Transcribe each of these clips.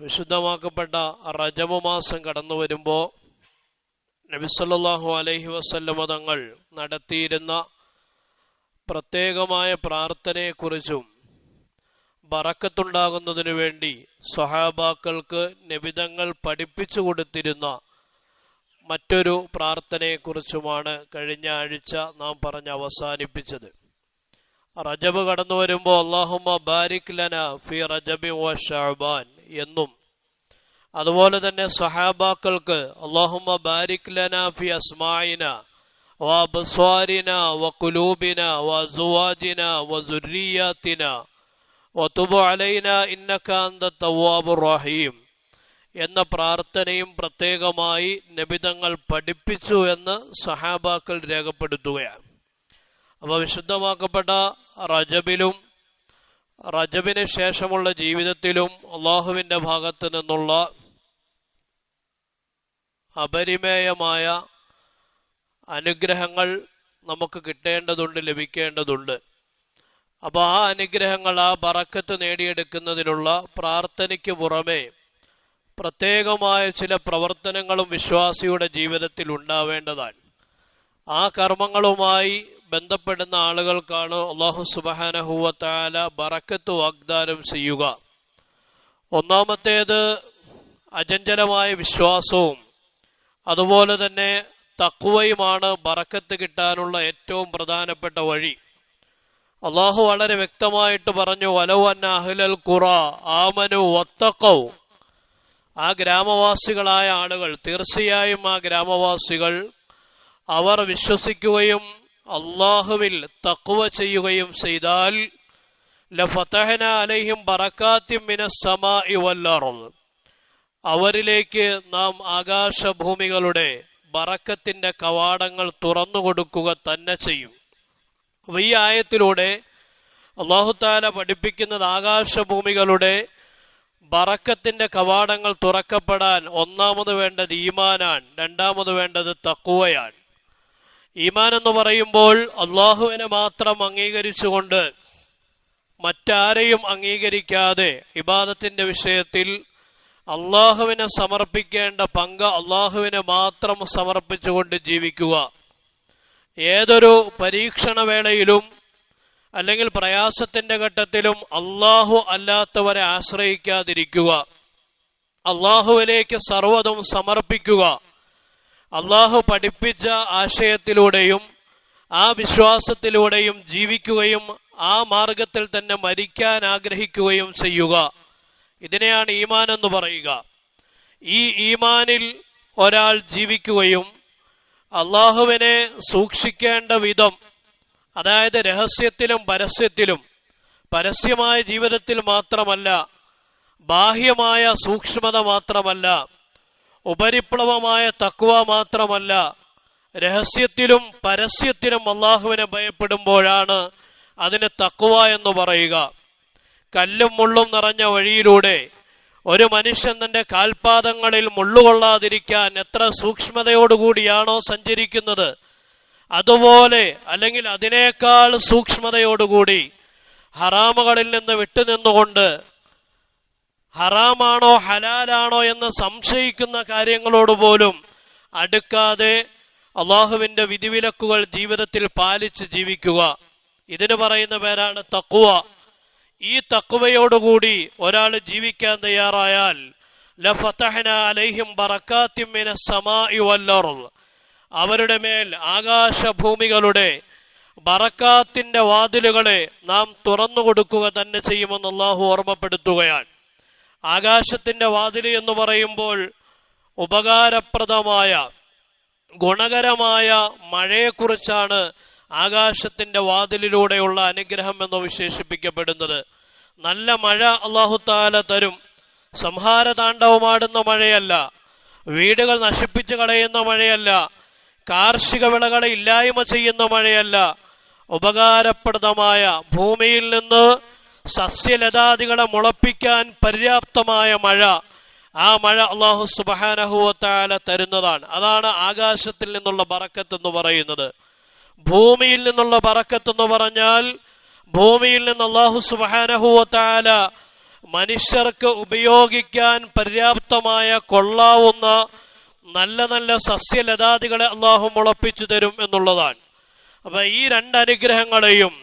വിശുദ്ധമാക്കപ്പെട്ട റജബ് മാസം കടന്നു വരുമ്പോൾ നബിസല്ലാഹു അലൈഹി വസല്ലമ തങ്ങൾ നടത്തിയിരുന്ന പ്രത്യേകമായ പ്രാർത്ഥനയെക്കുറിച്ചും ബറക്കത്തുണ്ടാകുന്നതിനു വേണ്ടി സ്വഹാബാക്കൾക്ക് നിബിതങ്ങൾ പഠിപ്പിച്ചു കൊടുത്തിരുന്ന മറ്റൊരു പ്രാർത്ഥനയെക്കുറിച്ചുമാണ് കഴിഞ്ഞ ആഴ്ച നാം പറഞ്ഞ് അവസാനിപ്പിച്ചത്. റജബ് കടന്നു വരുമ്പോൾ അള്ളാഹുമ്മ ബാരിക് ലന ഫി റജബി വ ഷഅബാൻ. എന്നും. അതുപോലെ തന്നെ സഹാബാക്കൾക്ക് അള്ളാഹുമ ബാരിക് ലന ഫി അസ്മായിന എന്ന പ്രാർത്ഥനയും പ്രത്യേകമായി നബിതങ്ങൾ പഠിപ്പിച്ചു എന്ന് സഹാബാക്കൾ രേഖപ്പെടുത്തുകയാണ്. അപ്പോൾ വിശുദ്ധമാക്കപ്പെട്ട റജബിലും റജബിന് ശേഷമുള്ള ജീവിതത്തിലും അള്ളാഹുവിന്റെ ഭാഗത്ത് നിന്നുള്ള അപരിമേയമായ അനുഗ്രഹങ്ങൾ നമുക്ക് കിട്ടേണ്ടതുണ്ട് ലഭിക്കേണ്ടതുണ്ട്. അപ്പോൾ ആ അനുഗ്രഹങ്ങൾ ആ ബറക്കത്ത് നേടിയെടുക്കുന്നതിനുള്ള പ്രാർത്ഥനയ്ക്ക് പുറമേ പ്രത്യേകമായ ചില പ്രവർത്തനങ്ങളും വിശ്വാസിയുടെ ജീവിതത്തിൽ ഉണ്ടാവേണ്ടതാണ്. ആ കർമ്മങ്ങളുമായി ബന്ധപ്പെടുന്ന ആളുകൾക്കാണ് അള്ളാഹു സുബാനഹുവത്താല ബറക്കത്ത് വാഗ്ദാനം ചെയ്യുക. ഒന്നാമത്തേത് അചഞ്ചലമായ വിശ്വാസവും അതുപോലെ തന്നെ തക്കുവയുമാണ് ബറക്കത്ത് കിട്ടാനുള്ള ഏറ്റവും പ്രധാനപ്പെട്ട വഴി. അള്ളാഹു വളരെ വ്യക്തമായിട്ട് പറഞ്ഞു വലവൻ അഹ്ലൽ ഖുറ ആമനു വത്തക്കൗ ആ ഗ്രാമവാസികളായ ആളുകൾ തീർച്ചയായും ആ ഗ്രാമവാസികൾ അവർ വിശ്വസിക്കുകയും അള്ളാഹുവിൽ തക്കുവ ചെയ്യുകയും ചെയ്താൽ ലഫതഹന അലൈഹിം അവരിലേക്ക് നാം ആകാശഭൂമികളുടെ ബറക്കത്തിന്റെ കവാടങ്ങൾ തുറന്നു കൊടുക്കുക തന്നെ ചെയ്യും. ഈ ആയത്തിലൂടെ അള്ളാഹുത്താല പഠിപ്പിക്കുന്നത് ആകാശഭൂമികളുടെ ബറക്കത്തിന്റെ കവാടങ്ങൾ തുറക്കപ്പെടാൻ ഒന്നാമത് വേണ്ടത് ഈമാനാണ് രണ്ടാമത് വേണ്ടത് തക്കുവയാണ് ഈമാൻ എന്ന് പറയുമ്പോൾ അള്ളാഹുവിനെ മാത്രം അംഗീകരിച്ചുകൊണ്ട് മറ്റാരെയും അംഗീകരിക്കാതെ ഇബാദത്തിന്റെ വിഷയത്തിൽ അള്ളാഹുവിനെ സമർപ്പിക്കേണ്ട പങ്ക് അള്ളാഹുവിനെ മാത്രം സമർപ്പിച്ചുകൊണ്ട് ജീവിക്കുക. ഏതൊരു പരീക്ഷണ വേളയിലും അല്ലെങ്കിൽ പ്രയാസത്തിന്റെ ഘട്ടത്തിലും അള്ളാഹു അല്ലാത്തവരെ ആശ്രയിക്കാതിരിക്കുക. അള്ളാഹുവിലേക്ക് സർവതും സമർപ്പിക്കുക. അള്ളാഹു പഠിപ്പിച്ച ആശയത്തിലൂടെയും ആ വിശ്വാസത്തിലൂടെയും ജീവിക്കുകയും ആ മാർഗത്തിൽ തന്നെ മരിക്കാൻ ആഗ്രഹിക്കുകയും ചെയ്യുക. ഇതിനെയാണ് ഈമാൻ എന്ന് പറയുക. ഈ ഈമാനിൽ ഒരാൾ ജീവിക്കുകയും അള്ളാഹുവിനെ സൂക്ഷിക്കേണ്ട വിധം അതായത് രഹസ്യത്തിലും പരസ്യത്തിലും പരസ്യമായ ജീവിതത്തിൽ മാത്രമല്ല ബാഹ്യമായ സൂക്ഷ്മത മാത്രമല്ല ഉപരിപ്ലവമായ തക്കുവ മാത്രമല്ല രഹസ്യത്തിലും പരസ്യത്തിലും അള്ളാഹുവിനെ ഭയപ്പെടുമ്പോഴാണ് അതിന് തക്കുവ എന്ന് പറയുക. കല്ലും മുള്ളും നിറഞ്ഞ വഴിയിലൂടെ ഒരു മനുഷ്യൻ തന്റെ കാൽപാദങ്ങളിൽ മുള്ളുകൊള്ളാതിരിക്കാൻ എത്ര സൂക്ഷ്മതയോടുകൂടിയാണോ സഞ്ചരിക്കുന്നത്. അതുപോലെ അല്ലെങ്കിൽ അതിനേക്കാൾ സൂക്ഷ്മതയോടുകൂടി ഹറാമുകളിൽ നിന്ന് വിട്ടുനിന്നുകൊണ്ട് ഹറാമാണോ ഹലാലാണോ എന്ന് സംശയിക്കുന്ന കാര്യങ്ങളോട് പോലും അടുക്കാതെ അള്ളാഹുവിന്റെ വിധിവിലക്കുകൾ ജീവിതത്തിൽ പാലിച്ച് ജീവിക്കുക. ഇതിന് പറയുന്ന പേരാണ് തക്കുവ ഈ തക്കുവയോടുകൂടി ഒരാൾ ജീവിക്കാൻ തയ്യാറായാൽ അവരുടെ മേൽ ആകാശഭൂമികളുടെ ബറക്കാത്തിന്റെ വാതിലുകളെ നാം തുറന്നു കൊടുക്കുക തന്നെ ചെയ്യുമെന്ന് അള്ളാഹു ഓർമ്മപ്പെടുത്തുകയാണ്. ആകാശത്തിന്റെ വാതിൽ എന്ന് പറയുമ്പോൾ ഉപകാരപ്രദമായ ഗുണകരമായ മഴയെക്കുറിച്ചാണ് ആകാശത്തിന്റെ വാതിലിലൂടെയുള്ള അനുഗ്രഹം എന്ന് വിശേഷിപ്പിക്കപ്പെടുന്നത്. നല്ല മഴ അള്ളാഹുത്താല തരും. സംഹാര താണ്ഡവമാടുന്ന മഴയല്ല. വീടുകൾ നശിപ്പിച്ചു കളയുന്ന മഴയല്ല. കാർഷിക വിളകളെ ഇല്ലായ്മ ചെയ്യുന്ന മഴയല്ല. ഉപകാരപ്രദമായ ഭൂമിയിൽ നിന്ന് സസ്യലതാദികളെ മുളപ്പിക്കാൻ പര്യാപ്തമായ മഴ ആ മഴ അള്ളാഹു സുബാനഹുവത്താല തരുന്നതാണ്. അതാണ് ആകാശത്തിൽ നിന്നുള്ള ബറക്കത്ത് എന്ന് പറയുന്നത്. ഭൂമിയിൽ നിന്നുള്ള ബറക്കത്ത് എന്ന് പറഞ്ഞാൽ ഭൂമിയിൽ നിന്ന് അള്ളാഹു സുബാനഹുവത്താല മനുഷ്യർക്ക് ഉപയോഗിക്കാൻ പര്യാപ്തമായ കൊള്ളാവുന്ന നല്ല നല്ല സസ്യലതാദികളെ അള്ളാഹു മുളപ്പിച്ചു തരും എന്നുള്ളതാണ്. അപ്പൊ ഈ രണ്ട് അനുഗ്രഹങ്ങളെയും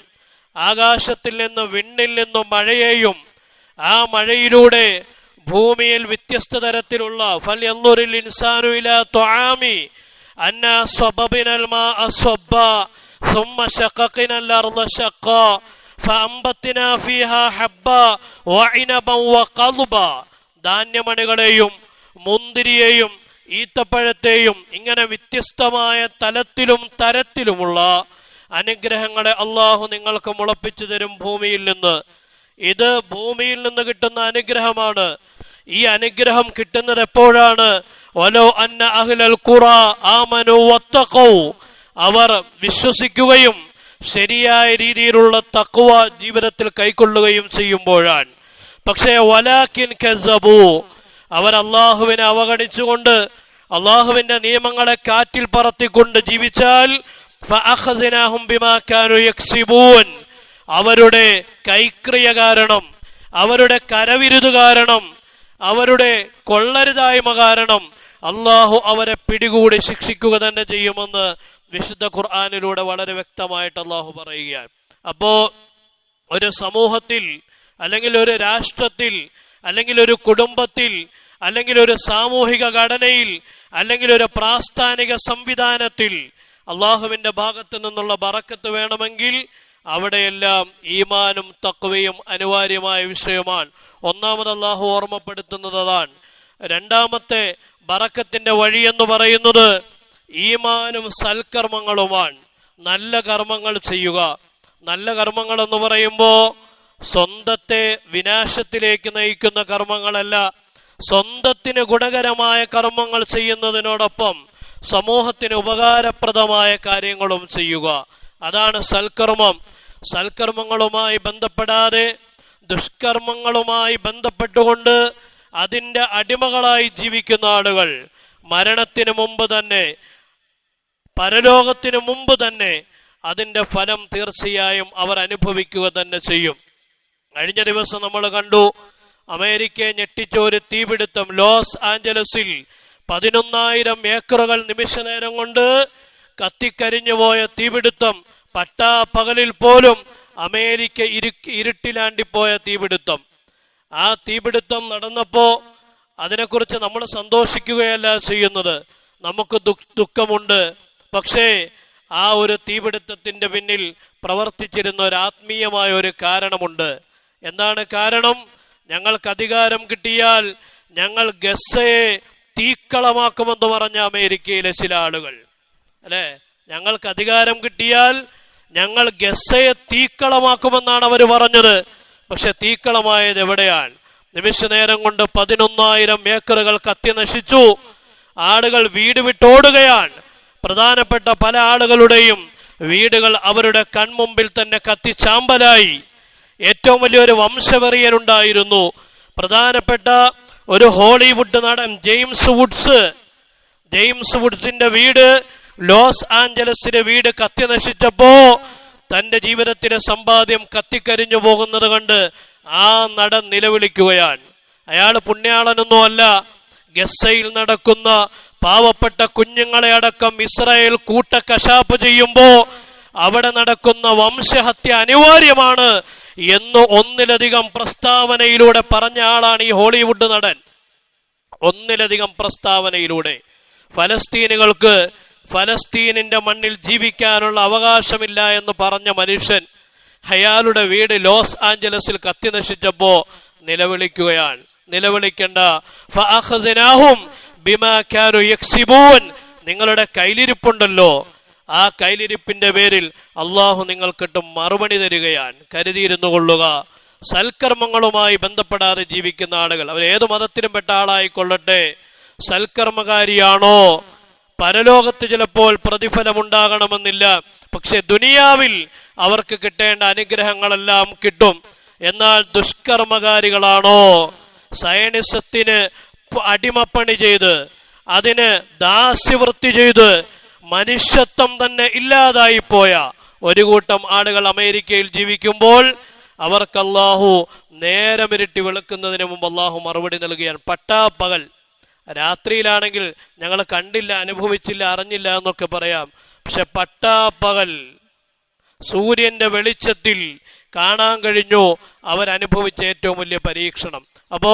ആകാശത്തിൽ നിന്ന് വിണ്ണിൽ നിന്നും മഴയെയും ആ മഴയിലൂടെ ഭൂമിയിൽ വ്യത്യസ്ത തരത്തിലുള്ള ഫൽ എന്നൂരിൽ ഇൻസാനു ഇല ത്വആമി അന്ന സ്വബബിനൽ മാ അസ്വബ്ബ ثم شققنا الأرض شقا فأنبتنا فيها حبا وعنبا وقضبا ധാന്യമണികളെയും മുന്തിരിയെയും ഈത്തപ്പഴത്തെയും ഇങ്ങനെ വ്യത്യസ്തമായ തലത്തിലും തരത്തിലുമുള്ള അനുഗ്രഹങ്ങളെ അള്ളാഹു നിങ്ങൾക്ക് മുളപ്പിച്ചു തരും ഭൂമിയിൽ നിന്ന്. ഇത് ഭൂമിയിൽ നിന്ന് കിട്ടുന്ന അനുഗ്രഹമാണ്. ഈ അനുഗ്രഹം കിട്ടുന്നത് എപ്പോഴാണ്? ഒലോ അന്ന അഹ്ലൽ ഖുറ ആമനു വത്തഖൗ. അവർ വിശ്വസിക്കുകയും ശരിയായ രീതിയിലുള്ള തക്കുവ ജീവിതത്തിൽ കൈക്കൊള്ളുകയും ചെയ്യുമ്പോഴാണ്. പക്ഷേ വലാക്കിൻ കസബു. അവർ അള്ളാഹുവിനെ അവഗണിച്ചുകൊണ്ട് അള്ളാഹുവിന്റെ നിയമങ്ങളെ കാറ്റിൽ പറത്തിക്കൊണ്ട് ജീവിച്ചാൽ അവരുടെ കൈക്രിയ കാരണം അവരുടെ കരവിരുത് കാരണം അവരുടെ കൊള്ളരുതായ്മ കാരണം അള്ളാഹു അവരെ പിടികൂടി ശിക്ഷിക്കുക തന്നെ ചെയ്യുമെന്ന് വിശുദ്ധ ഖുർആാനിലൂടെ വളരെ വ്യക്തമായിട്ട് അള്ളാഹു പറയുകയാണ്. അപ്പോ ഒരു സമൂഹത്തിൽ അല്ലെങ്കിൽ ഒരു രാഷ്ട്രത്തിൽ അല്ലെങ്കിൽ ഒരു കുടുംബത്തിൽ അല്ലെങ്കിൽ ഒരു സാമൂഹിക ഘടനയിൽ അല്ലെങ്കിൽ ഒരു പ്രാസ്ഥാനിക സംവിധാനത്തിൽ അള്ളാഹുവിന്റെ ഭാഗത്ത് നിന്നുള്ള ബറക്കത്ത് വേണമെങ്കിൽ അവിടെയെല്ലാം ഈമാനും തക്വയും അനിവാര്യമായ വിഷയമാണ്. ഒന്നാമത് അള്ളാഹു ഓർമ്മപ്പെടുത്തുന്നത് അതാണ്. രണ്ടാമത്തെ ബറക്കത്തിന്റെ വഴി എന്ന് പറയുന്നത് ഈമാനും സൽക്കർമ്മങ്ങളുമാണ്. നല്ല കർമ്മങ്ങൾ ചെയ്യുക. നല്ല കർമ്മങ്ങൾ എന്ന് പറയുമ്പോൾ സ്വന്തത്തെ വിനാശത്തിലേക്ക് നയിക്കുന്ന കർമ്മങ്ങളല്ല സ്വന്തത്തിന് ഗുണകരമായ കർമ്മങ്ങൾ ചെയ്യുന്നതിനോടൊപ്പം സമൂഹത്തിന് ഉപകാരപ്രദമായ കാര്യങ്ങളും ചെയ്യുക. അതാണ് സൽക്കർമ്മം. സൽക്കർമ്മങ്ങളുമായി ബന്ധപ്പെടാതെ ദുഷ്കർമ്മങ്ങളുമായി ബന്ധപ്പെട്ടുകൊണ്ട് അതിന്റെ അടിമകളായി ജീവിക്കുന്ന ആളുകൾ മരണത്തിന് മുമ്പ് തന്നെ പരലോകത്തിന് മുമ്പ് തന്നെ അതിന്റെ ഫലം തീർച്ചയായും അവർ അനുഭവിക്കുക തന്നെ ചെയ്യും. കഴിഞ്ഞ ദിവസം നമ്മൾ കണ്ടു അമേരിക്കയെ ഞെട്ടിച്ച ഒരു തീപിടുത്തം ലോസ് ആഞ്ചലസിൽ പതിനൊന്നായിരം ഏക്കറുകൾ നിമിഷനേരം കൊണ്ട് കത്തിക്കരിഞ്ഞു പോയ തീപിടുത്തം പട്ടാ പകലിൽ പോലും അമേരിക്ക ഇരു ഇരുട്ടിലാണ്ടിപ്പോയ തീപിടുത്തം. ആ തീപിടുത്തം നടന്നപ്പോ അതിനെക്കുറിച്ച് നമ്മൾ സന്തോഷിക്കുകയല്ല ചെയ്യുന്നത്. നമുക്ക് ദുഃഖമുണ്ട്. പക്ഷേ ആ ഒരു തീപിടുത്തത്തിന്റെ പിന്നിൽ പ്രവർത്തിച്ചിരുന്ന ഒരു ആത്മീയമായ ഒരു കാരണമുണ്ട്. എന്താണ് കാരണം? ഞങ്ങൾക്ക് അധികാരം കിട്ടിയാൽ ഞങ്ങൾ ഗസയെ തീക്കളമാക്കുമെന്ന് പറഞ്ഞ അമേരിക്കയിലെ ചില ആളുകൾ. അല്ലെ? ഞങ്ങൾക്ക് അധികാരം കിട്ടിയാൽ ഞങ്ങൾ ഗസയെ തീക്കളമാക്കുമെന്നാണ് അവർ പറഞ്ഞത്. പക്ഷെ തീക്കളമായത് എവിടെയാണ് നിമിഷ നേരം കൊണ്ട് പതിനൊന്നായിരം ഏക്കറുകൾ കത്തി നശിച്ചു. ആളുകൾ വീട് വിട്ടോടുകയാണ് പ്രധാനപ്പെട്ട പല ആളുകളുടെയും വീടുകൾ അവരുടെ കൺമുമ്പിൽ തന്നെ കത്തിച്ചാമ്പലായി ഏറ്റവും വലിയൊരു വംശവെറിയനുണ്ടായിരുന്നു പ്രധാനപ്പെട്ട ഒരു ഹോളിവുഡ് നടൻ ജെയിംസ് വുഡ്സ്. ജെയിംസ് വുഡ്സിന്റെ വീട് ലോസ് ആഞ്ചലസിലെ വീട് കത്തി നശിച്ചപ്പോ തന്റെ ജീവിതത്തിലെ സമ്പാദ്യം കത്തിക്കരിഞ്ഞു പോകുന്നത് കണ്ട് ആ നടൻ നിലവിളിക്കുകയാണ്. അയാൾ പുണ്യാളനൊന്നും അല്ല. ഗസയിൽ നടക്കുന്ന പാവപ്പെട്ട കുഞ്ഞുങ്ങളെ അടക്കം ഇസ്രായേൽ കൂട്ടക്കശാപ്പ് ചെയ്യുമ്പോ അവിടെ നടക്കുന്ന വംശഹത്യ അനിവാര്യമാണ്. എന്ന് ഒന്നിലധികം പ്രസ്താവനയിലൂടെ പറഞ്ഞ ആളാണ് ഈ ഹോളിവുഡ് നടൻ. ഒന്നിലധികം പ്രസ്താവനയിലൂടെ. ഫലസ്തീനുകൾക്ക് ഫലസ്തീനിന്റെ മണ്ണിൽ ജീവിക്കാനുള്ള അവകാശമില്ല എന്ന് പറഞ്ഞ മനുഷ്യൻ ഹയാലുടെ വീട് ലോസ് ആഞ്ചലസിൽ കത്തി നശിച്ചപ്പോ നിലവിളിക്കുകയാണ്. നിലവിളിക്കേണ്ട. നിങ്ങളുടെ കയ്യിലിരിപ്പുണ്ടല്ലോ. ആ കൈലിരിപ്പിന്റെ പേരിൽ അള്ളാഹു നിങ്ങൾക്കിട്ട് മറുപടി തരികയാണ് കരുതിയിരുന്നു കൊള്ളുക. സൽക്കർമ്മങ്ങളുമായി ബന്ധപ്പെടാതെ ജീവിക്കുന്ന ആളുകൾ അവർ ഏത് മതത്തിലും പെട്ട ആളായിക്കൊള്ളട്ടെ. സൽക്കർമ്മകാരിയാണോ? പരലോകത്ത് ചിലപ്പോൾ പ്രതിഫലമുണ്ടാകണമെന്നില്ല. പക്ഷെ ദുനിയാവിൽ അവർക്ക് കിട്ടേണ്ട അനുഗ്രഹങ്ങളെല്ലാം കിട്ടും. എന്നാൽ ദുഷ്കർമ്മകാരികളാണോ? സയനിസത്തിന് അടിമപ്പണി ചെയ്ത് അതിന് ദാസ്യവൃത്തി ചെയ്ത് മനുഷ്യത്വം തന്നെ ഇല്ലാതായി പോയ ഒരു കൂട്ടം ആളുകൾ അമേരിക്കയിൽ ജീവിക്കുമ്പോൾ അവർക്ക് അള്ളാഹു നേരമിരുട്ടി വെളുക്കുന്നതിന് മുമ്പ് അള്ളാഹു മറുപടി നൽകുകയാണ് പട്ടാപ്പകൽ രാത്രിയിലാണെങ്കിൽ ഞങ്ങൾ കണ്ടില്ല അനുഭവിച്ചില്ല അറിഞ്ഞില്ല എന്നൊക്കെ പറയാം. പക്ഷെ പട്ടാപ്പകൽ സൂര്യന്റെ വെളിച്ചത്തിൽ കാണാൻ കഴിഞ്ഞു അവരനുഭവിച്ച ഏറ്റവും വലിയ പരീക്ഷണം. അപ്പോ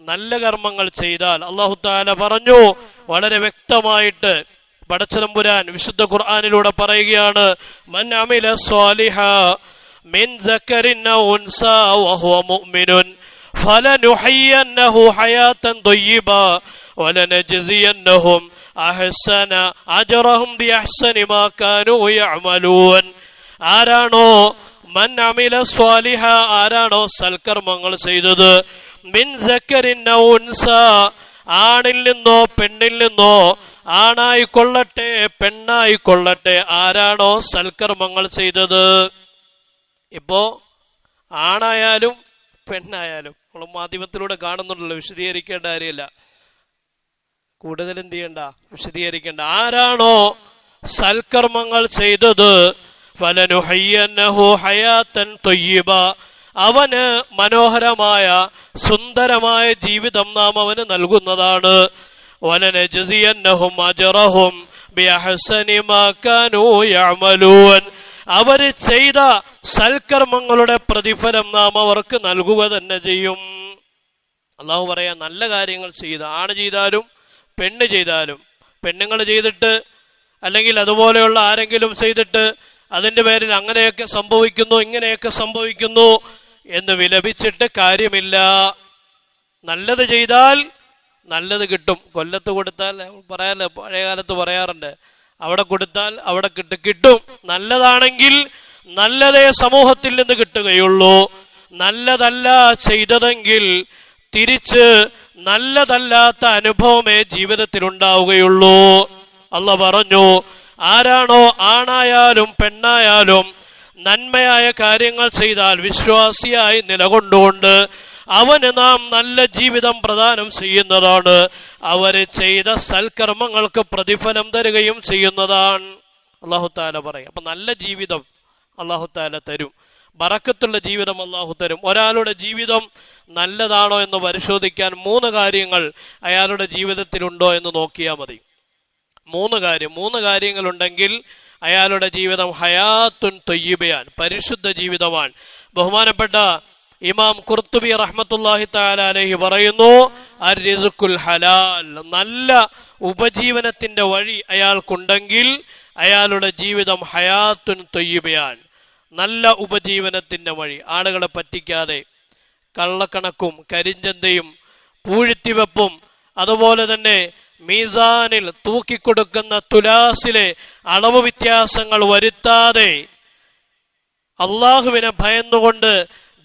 നല്ല കർമ്മങ്ങൾ ചെയ്താൽ അള്ളാഹു താല പറഞ്ഞു വളരെ വ്യക്തമായിട്ട് പടച്ചതമ്പുരാൻ വിശുദ്ധ ഖുർആാനിലൂടെ പറയുകയാണ് മൻ ആരാണോ മൻ അമില സ്വാലിഹ ആരാണോ സൽക്കർമ്മങ്ങൾ ചെയ്തത്? മിൻ ആണിൽ നിന്നോ പെണ്ണിൽ നിന്നോ ആണായിക്കൊള്ളട്ടെ പെണ്ണായിക്കൊള്ളട്ടെ ആരാണോ സൽക്കർമ്മങ്ങൾ ചെയ്തത്? ഇപ്പോ ആണായാലും പെണ്ണായാലും നമ്മൾ മാധ്യമത്തിലൂടെ കാണുന്നുണ്ടല്ലോ വിശദീകരിക്കേണ്ട കാര്യമില്ല. കൂടുതൽ എന്ത് ചെയ്യണ്ട വിശദീകരിക്കേണ്ട. ആരാണോ സൽക്കർമ്മങ്ങൾ ചെയ്തത്? അവന് മനോഹരമായ സുന്ദരമായ ജീവിതം നാം അവന് നൽകുന്നതാണ്. വലനജസിയന്നഹും أجرهم بأحسن ما كانوا يعملون. അവർ ചെയ്ത സൽക്കർമ്മങ്ങളുടെ പ്രതിഫലം നാം അവർക്ക് നൽകുക തന്നെ ചെയ്യും. അള്ളാഹു പറയാ നല്ല കാര്യങ്ങൾ ചെയ്ത ആണ് ചെയ്താലും പെണ്ണ് ചെയ്താലും പെണ്ണുങ്ങൾ ചെയ്തിട്ട് അല്ലെങ്കിൽ അതുപോലെയുള്ള ആരെങ്കിലും ചെയ്തിട്ട് അതിന്റെ പേരിൽ അങ്ങനെയൊക്കെ സംഭവിക്കുന്നു ഇങ്ങനെയൊക്കെ സംഭവിക്കുന്നു എന്ന് വിലപിച്ചിട്ട് കാര്യമില്ല. നല്ലത് ചെയ്താൽ നല്ലത് കിട്ടും. കൊല്ലത്ത് കൊടുത്താൽ പറയാല്ലോ പഴയകാലത്ത് പറയാറുണ്ട് അവിടെ കൊടുത്താൽ അവിടെ കിട്ടും കിട്ടും. നല്ലതാണെങ്കിൽ നല്ലതേ സമൂഹത്തിൽ നിന്ന് കിട്ടുകയുള്ളൂ. നല്ലതല്ല ചെയ്തതെങ്കിൽ തിരിച്ച് നല്ലതല്ലാത്ത അനുഭവമേ ജീവിതത്തിൽ ഉണ്ടാവുകയുള്ളൂ. അല്ല പറഞ്ഞു ആരാണോ ആണായാലും പെണ്ണായാലും നന്മയായ കാര്യങ്ങൾ ചെയ്താൽ വിശ്വാസിയായി നിലകൊണ്ടുകൊണ്ട് അവന് നാം നല്ല ജീവിതം പ്രദാനം ചെയ്യുന്നതാണ്. അവർ ചെയ്ത സൽക്കർമ്മങ്ങൾക്ക് പ്രതിഫലം തരുകയും ചെയ്യുന്നതാണ്. അള്ളാഹു താല പറയും. അപ്പൊ നല്ല ജീവിതം അള്ളാഹു താല തരും. ബറക്കത്തുള്ള ജീവിതം അള്ളാഹു തരും. ഒരാളുടെ ജീവിതം നല്ലതാണോ എന്ന് പരിശോധിക്കാൻ മൂന്ന് കാര്യങ്ങൾ അയാളുടെ ജീവിതത്തിലുണ്ടോ എന്ന് നോക്കിയാൽ മതി. മൂന്ന് കാര്യം. മൂന്ന് കാര്യങ്ങൾ ഉണ്ടെങ്കിൽ അയാളുടെ ജീവിതം ഹയാത്തുൻ തൊയ്യുബയാൻ പരിശുദ്ധ ജീവിതമാണ്. ബഹുമാനപ്പെട്ട ഇമാം കുർത്തുബി റഹ്മത്തുല്ലാഹി താലാലഹി പറയുന്നു അരിസുക്കുൽ ഹലാൽ നല്ല ഉപജീവനത്തിന്റെ വഴി അയാൾക്കുണ്ടെങ്കിൽ അയാളുടെ ജീവിതം ഹയാത്തുൻ തൊയ്യുബയാൻ നല്ല ഉപജീവനത്തിന്റെ വഴി. ആളുകളെ പറ്റിക്കാതെ കള്ളക്കണക്കും കരിഞ്ചന്തയും പൂഴ്ത്തിവെപ്പും അതുപോലെ തന്നെ മീസാനിൽ തൂക്കിക്കൊടുക്കുന്ന തുലാസിലെ അളവ് വ്യത്യാസങ്ങൾ വരുത്താതെ അള്ളാഹുവിനെ ഭയന്നുകൊണ്ട്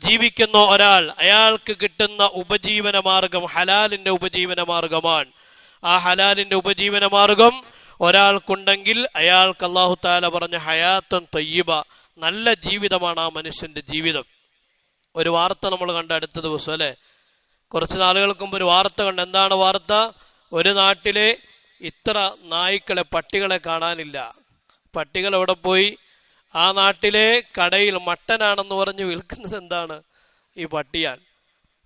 ജീവിക്കുന്ന ഒരാൾ അയാൾക്ക് കിട്ടുന്ന ഉപജീവന മാർഗം ഹലാലിന്റെ ഉപജീവന മാർഗമാണ്. ആ ഹലാലിന്റെ ഉപജീവന മാർഗം ഒരാൾക്കുണ്ടെങ്കിൽ അയാൾക്ക് അള്ളാഹു താല പറഞ്ഞ ഹയാത്തൻ തൊയ്യബ നല്ല ജീവിതമാണ് ആ മനുഷ്യന്റെ ജീവിതം. ഒരു വാർത്ത നമ്മൾ കണ്ട അടുത്ത ദിവസം അല്ലെ? കുറച്ച് നാളുകൾക്ക് മുമ്പ് ഒരു വാർത്ത കണ്ട്. എന്താണ് വാർത്ത? ഒരു നാട്ടിലെ ഇത്ര നായ്ക്കളെ പട്ടികളെ കാണാനില്ല. പട്ടികൾ എവിടെ പോയി? ആ നാട്ടിലെ കടയിൽ മട്ടനാണെന്ന് പറഞ്ഞ് വിൽക്കുന്നത് എന്താണ്? ഈ പട്ടിയാണ്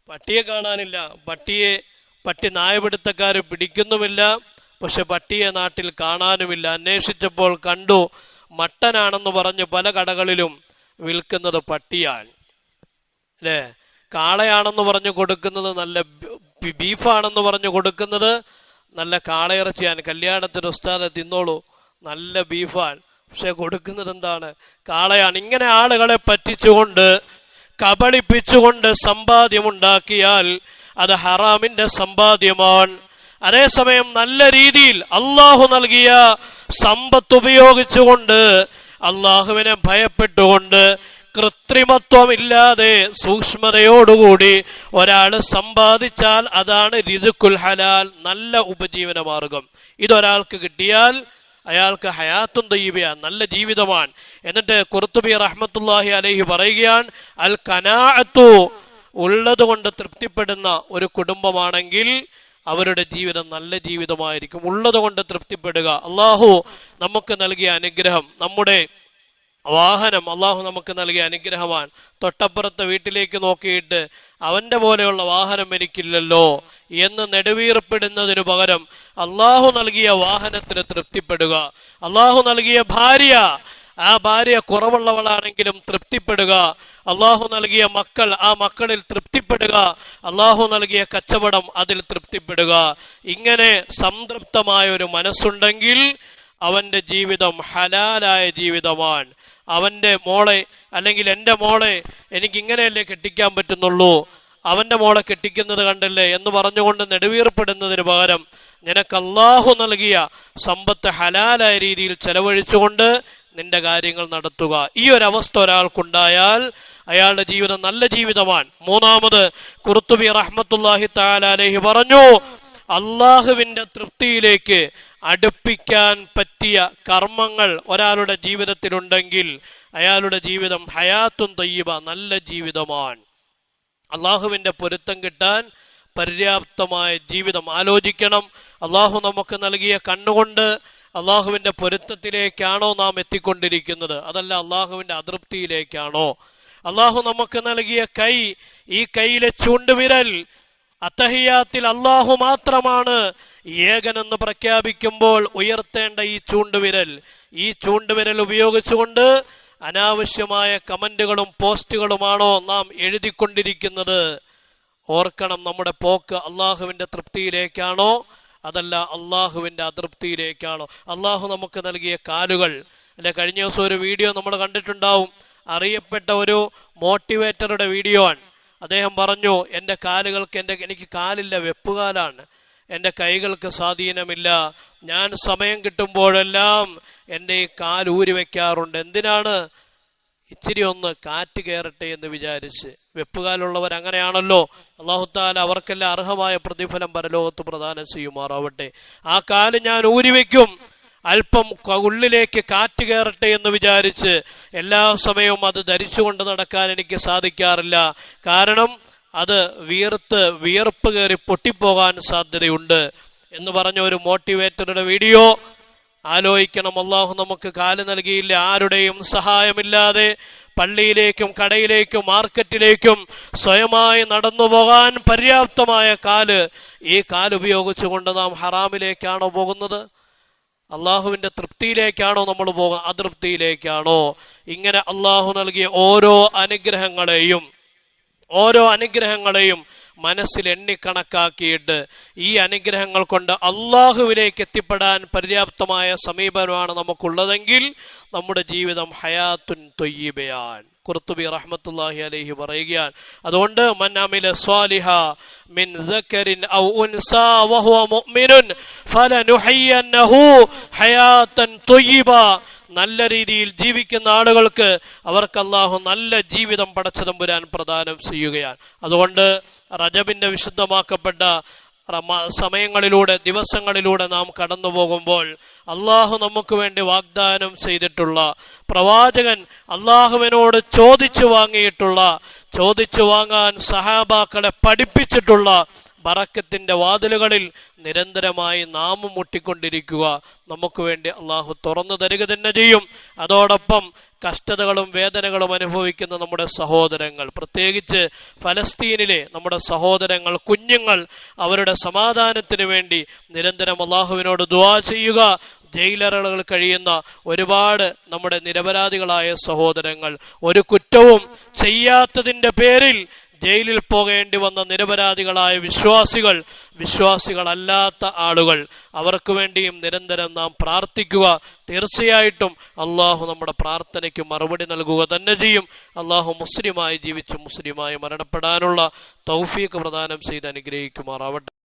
പട്ടിയെ കാണാനില്ല. പട്ടിയെ പട്ടി നായപിടുത്തക്കാർ പിടിക്കുന്നുമില്ല. പക്ഷെ പട്ടിയെ നാട്ടിൽ കാണാനുമില്ല. അന്വേഷിച്ചപ്പോൾ കണ്ടു മട്ടനാണെന്ന് പറഞ്ഞ് പല കടകളിലും വിൽക്കുന്നത് പട്ടിയാണ് അല്ലേ? കാളയാണെന്ന് പറഞ്ഞു കൊടുക്കുന്നത് നല്ല ബീഫാണെന്ന് പറഞ്ഞു കൊടുക്കുന്നത് നല്ല കാളയിറച്ചിയാണ്. കല്യാണത്തിന് ഉസ്താദ് തിന്നോളൂ. നല്ല ബീഫാണ് പക്ഷെ കൊടുക്കുന്നത് എന്താണ് കാളയാണ്. ഇങ്ങനെ ആളുകളെ പറ്റിച്ചുകൊണ്ട് കബളിപ്പിച്ചുകൊണ്ട് സമ്പാദ്യമുണ്ടാക്കിയാൽ അത് ഹറാമിന്റെ സമ്പാദ്യമാണ്. അതേസമയം നല്ല രീതിയിൽ അള്ളാഹു നൽകിയ സമ്പത്ത് ഉപയോഗിച്ചുകൊണ്ട് അള്ളാഹുവിനെ ഭയപ്പെട്ടുകൊണ്ട് കൃത്രിമത്വമില്ലാതെ സൂക്ഷ്മതയോടുകൂടി ഒരാൾ സമ്പാദിച്ചാൽ അതാണ് രിതുക്കുൽ ഹലാൽ നല്ല ഉപജീവന മാർഗം ഇതൊരാൾക്ക് കിട്ടിയാൽ അയാൾക്ക് ഹയാത്തും തയ്യബിയ നല്ല ജീവിതമാണ് എന്നിട്ട് കുറുത്തുബി റഹ്മത്തുല്ലാഹി അലഹി പറയുകയാണ് അൽ കനാഅത്തു ഉള്ളത് കൊണ്ട് തൃപ്തിപ്പെടുന്ന ഒരു കുടുംബമാണെങ്കിൽ അവരുടെ ജീവിതം നല്ല ജീവിതമായിരിക്കും. ഉള്ളത് കൊണ്ട് തൃപ്തിപ്പെടുക. അള്ളാഹു നമുക്ക് നൽകിയ അനുഗ്രഹം നമ്മുടെ വാഹനം അള്ളാഹു നമുക്ക് നൽകിയ അനുഗ്രഹമാണ് തൊട്ടപ്പുറത്തെ വീട്ടിലേക്ക് നോക്കിയിട്ട് അവന്റെ പോലെയുള്ള വാഹനം എനിക്കില്ലല്ലോ എന്ന് നെടുവീർപ്പെടുന്നതിനു പകരം അള്ളാഹു നൽകിയ വാഹനത്തിന് തൃപ്തിപ്പെടുക. അള്ളാഹു നൽകിയ ഭാര്യ ആ ഭാര്യ കുറവുള്ളവളാണെങ്കിലും തൃപ്തിപ്പെടുക. അള്ളാഹു നൽകിയ മക്കൾ ആ മക്കളിൽ തൃപ്തിപ്പെടുക. അള്ളാഹു നൽകിയ കച്ചവടം അതിൽ തൃപ്തിപ്പെടുക. ഇങ്ങനെ സംതൃപ്തമായ ഒരു മനസ്സുണ്ടെങ്കിൽ അവന്റെ ജീവിതം ഹലാലായ ജീവിതമാണ്. അവന്റെ മോളെ അല്ലെങ്കിൽ എന്റെ മോളെ എനിക്ക് ഇങ്ങനെയല്ലേ കെട്ടിക്കാൻ പറ്റുന്നുള്ളൂ? അവന്റെ മോളെ കെട്ടിക്കുന്നത് കണ്ടല്ലേ എന്ന് പറഞ്ഞുകൊണ്ട് നെടുവീർപ്പെടുന്നതിന് പകരം നിനക്ക് അള്ളാഹു നൽകിയ സമ്പത്ത് ഹലാലായ രീതിയിൽ ചെലവഴിച്ചുകൊണ്ട് നിന്റെ കാര്യങ്ങൾ നടത്തുക. ഈ ഒരു അവസ്ഥ ഒരാൾക്കുണ്ടായാൽ അയാളുടെ ജീവിതം നല്ല ജീവിതമാണ്. മൂന്നാമത് കുർത്തുബി റഹ്മത്തുല്ലാഹി താലാലേഹി പറഞ്ഞു അള്ളാഹുവിന്റെ തൃപ്തിയിലേക്ക് അടുപ്പിക്കാൻ പറ്റിയ കർമ്മങ്ങൾ ഒരാളുടെ ജീവിതത്തിലുണ്ടെങ്കിൽ അയാളുടെ ജീവിതം ഹയാത്തും തൊയ്യബ നല്ല ജീവിതമാണ്. അള്ളാഹുവിന്റെ പൊരുത്തം കിട്ടാൻ പര്യാപ്തമായ ജീവിതം ആലോചിക്കണം. അള്ളാഹു നമുക്ക് നൽകിയ കണ്ണുകൊണ്ട് അള്ളാഹുവിന്റെ പൊരുത്തത്തിലേക്കാണോ നാം എത്തിക്കൊണ്ടിരിക്കുന്നത്? അതല്ല അള്ളാഹുവിന്റെ അതൃപ്തിയിലേക്കാണോ? അള്ളാഹു നമുക്ക് നൽകിയ കൈ ഈ കൈയിലെ ചൂണ്ടുവിരൽ അത്തഹിയാത്തിൽ അള്ളാഹു മാത്രമാണ് ഏകനെന്ന് പ്രഖ്യാപിക്കുമ്പോൾ ഉയർത്തേണ്ട ഈ ചൂണ്ടുവിരൽ. ഈ ചൂണ്ടുവിരൽ ഉപയോഗിച്ചുകൊണ്ട് അനാവശ്യമായ കമന്റുകളും പോസ്റ്റുകളുമാണോ നാം എഴുതിക്കൊണ്ടിരിക്കുന്നത്. ഓർക്കണം നമ്മുടെ പോക്ക് അള്ളാഹുവിന്റെ തൃപ്തിയിലേക്കാണോ? അതല്ല അള്ളാഹുവിന്റെ അതൃപ്തിയിലേക്കാണോ? അള്ളാഹു നമുക്ക് നൽകിയ കാലുകൾ. അല്ലെ കഴിഞ്ഞ ദിവസം ഒരു വീഡിയോ നമ്മൾ കണ്ടിട്ടുണ്ടാവും. അറിയപ്പെട്ട ഒരു മോട്ടിവേറ്ററുടെ വീഡിയോ ആണ്. അദ്ദേഹം പറഞ്ഞു എന്റെ കാലുകൾക്ക് എന്റെ എനിക്ക് കാലില്ല വെപ്പുകാലാണ്. എന്റെ കൈകൾക്ക് സ്വാധീനമില്ല. ഞാൻ സമയം കിട്ടുമ്പോഴെല്ലാം എന്റെ ഈ കാൽ ഊരി വെക്കാറുണ്ട്. എന്തിനാണ് ഇച്ചിരി ഒന്ന് കാറ്റ് കയറട്ടെ എന്ന് വിചാരിച്ച്? വെപ്പുകാലുള്ളവർ അങ്ങനെയാണല്ലോ. അള്ളാഹുത്താല അവർക്കെല്ലാം അർഹമായ പ്രതിഫലം പരലോകത്ത് പ്രദാനം ചെയ്യുമാറാവട്ടെ. ആ കാൽ ഞാൻ ഊരിവെക്കും അല്പം ഉള്ളിലേക്ക് കാറ്റ് കയറട്ടെ എന്ന് വിചാരിച്ച് എല്ലാ സമയവും അത് ധരിച്ചുകൊണ്ട് നടക്കാൻ എനിക്ക് സാധിക്കാറില്ല. കാരണം അത് വീർത്ത് വിയർപ്പ് കയറി പൊട്ടിപ്പോകാൻ സാധ്യതയുണ്ട് എന്ന് പറഞ്ഞ ഒരു മോട്ടിവേറ്ററുടെ വീഡിയോ. ആലോചിക്കണം അള്ളാഹു നമുക്ക് കാൽ നൽകിയില്ല ആരുടെയും സഹായമില്ലാതെ പള്ളിയിലേക്കും കടയിലേക്കും മാർക്കറ്റിലേക്കും സ്വയമായി നടന്നു പോകാൻ പര്യാപ്തമായ കാൽ ഈ കാലുപയോഗിച്ചുകൊണ്ട് നാം ഹറാമിലേക്കാണോ പോകുന്നത്? അള്ളാഹുവിന്റെ തൃപ്തിയിലേക്കാണോ നമ്മൾ പോകുക അതൃപ്തിയിലേക്കാണോ? ഇങ്ങനെ അള്ളാഹു നൽകിയ ഓരോ അനുഗ്രഹങ്ങളെയും ഓരോ അനുഗ്രഹങ്ങളെയും മനസ്സിൽ എണ്ണിക്കണക്കാക്കിയിട്ട് ഈ അനുഗ്രഹങ്ങൾ കൊണ്ട് അള്ളാഹുവിലേക്ക് എത്തിപ്പെടാൻ പര്യാപ്തമായ സമീപനമാണ് നമുക്കുള്ളതെങ്കിൽ നമ്മുടെ ജീവിതം ഹയാത്തുൻ തൊയ്യബയാൻ കുർത്തുബി റഹ്മത്തുല്ലാഹി അലൈഹി പറയുകയാണ്. അതുകൊണ്ട് മന്നാമില സ്വാലിഹ മിൻ ദക്കരിൻ ഔ ഉൻസാ വഹുവ മുഅ്മിനുൻ ഫലനുഹയ്യന്നഹു ഹയാത്തൻ തൊയ്യിബ. നല്ല രീതിയിൽ ജീവിക്കുന്ന ആളുകൾക്ക് അവർക്ക് അള്ളാഹു നല്ല ജീവിതം പടച്ചതമ്പുരാൻ പ്രദാനം ചെയ്യുകയാണ്. അതുകൊണ്ട് റജബിന്റെ വിശുദ്ധമാക്കപ്പെട്ട സമയങ്ങളിലൂടെ ദിവസങ്ങളിലൂടെ നാം കടന്നു പോകുമ്പോൾ അള്ളാഹു നമുക്ക് വേണ്ടി വാഗ്ദാനം ചെയ്തിട്ടുള്ള പ്രവാചകൻ അള്ളാഹുവിനോട് ചോദിച്ചു വാങ്ങിയിട്ടുള്ള ചോദിച്ചു വാങ്ങാൻ സഹാബാക്കളെ പഠിപ്പിച്ചിട്ടുള്ള ബറക്കത്തിന്റെ വാതിലുകളിൽ നിരന്തരമായി നാമം മുട്ടിക്കൊണ്ടിരിക്കുക. നമുക്ക് വേണ്ടി അള്ളാഹു തുറന്നു തരിക തന്നെ ചെയ്യും. അതോടൊപ്പം കഷ്ടതകളും വേദനകളും അനുഭവിക്കുന്ന നമ്മുടെ സഹോദരങ്ങൾ പ്രത്യേകിച്ച് ഫലസ്തീനിലെ നമ്മുടെ സഹോദരങ്ങൾ കുഞ്ഞുങ്ങൾ അവരുടെ സമാധാനത്തിന് വേണ്ടി നിരന്തരം അള്ളാഹുവിനോട് ദുവാ ചെയ്യുക. ജയിലറകൾ കഴിയുന്ന ഒരുപാട് നമ്മുടെ നിരപരാധികളായ സഹോദരങ്ങൾ ഒരു കുറ്റവും ചെയ്യാത്തതിന്റെ പേരിൽ ജയിലിൽ പോകേണ്ടി വന്ന നിരപരാധികളായ വിശ്വാസികൾ വിശ്വാസികളല്ലാത്ത ആളുകൾ അവർക്ക് വേണ്ടിയും നിരന്തരം നാം പ്രാർത്ഥിക്കുക. തീർച്ചയായിട്ടും അള്ളാഹു നമ്മുടെ പ്രാർത്ഥനയ്ക്ക് മറുപടി നൽകുക തന്നെ ചെയ്യും. അള്ളാഹു മുസ്ലിമായി ജീവിച്ച് മുസ്ലിമായി മരണപ്പെടാനുള്ള തൗഫീഖ് പ്രദാനം ചെയ്ത് അനുഗ്രഹിക്കുമാറാവട്ടെ.